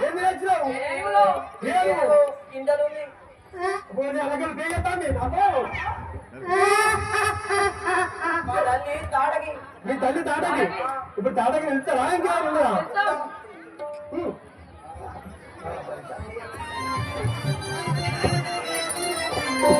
ఏం నేర్చినావు అలాగే పేగెత్తాండి బాబు. మీ తల్లి తాటకి ఇప్పుడు తాటకి వెళ్తారా ఇంకా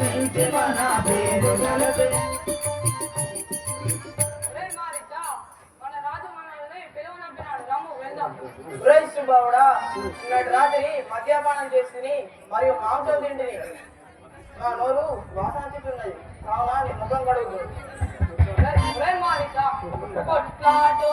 నుంచి మన పేరు గలదు రాత్రి మద్యపానం చేసింది మరియు మాంసం తింటిని నా నోరు వాసన చెట్టున్నది కావున నీ ముఖం కడుగుతుంది కొట్లాటో.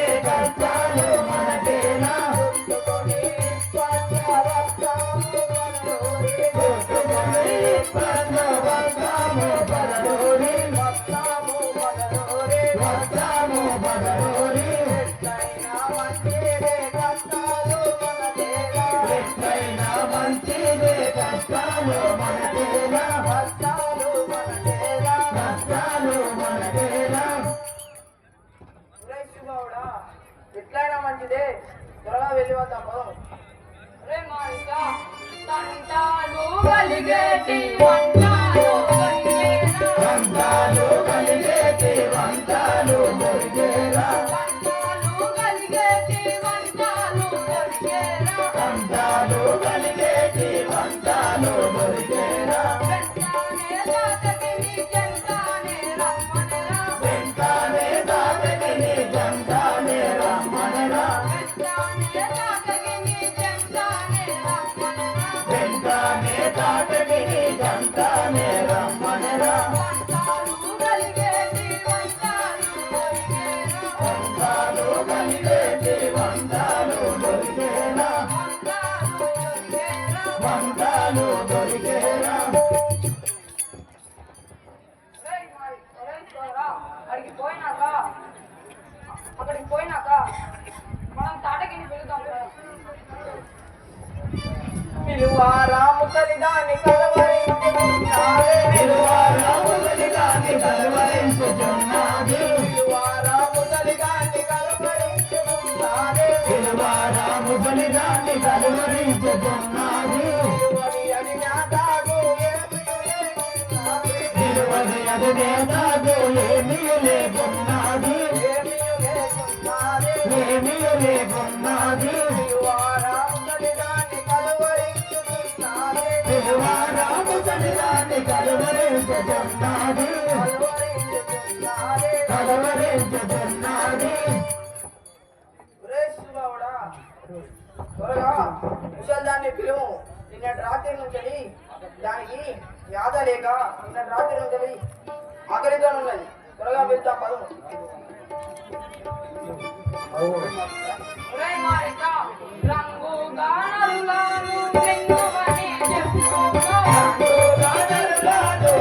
Alligator. పోయినాక అక్కడికి పోయినాక మనం తాటగిని వెళుదాం పిలువా రాము కలిదాని Amen. లేకున్నది ఏమీ లేకున్నది దేవారాము రాత్రి నుంచి దానికి యాద లేక నిన్నటి రాత్రి నుంచి ఆకలితో ఉన్నది త్వరగా వెళ్తాం పదము ఒరేయ్ మారిక, రంగు గానరులాను రింగుమని చెప్పుకో. రాజరులాడు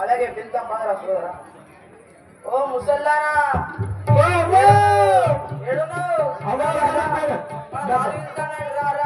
అలాగే పిలుతా పాదరా సోదరా ఓ ముసల్లారా ఎడును రారా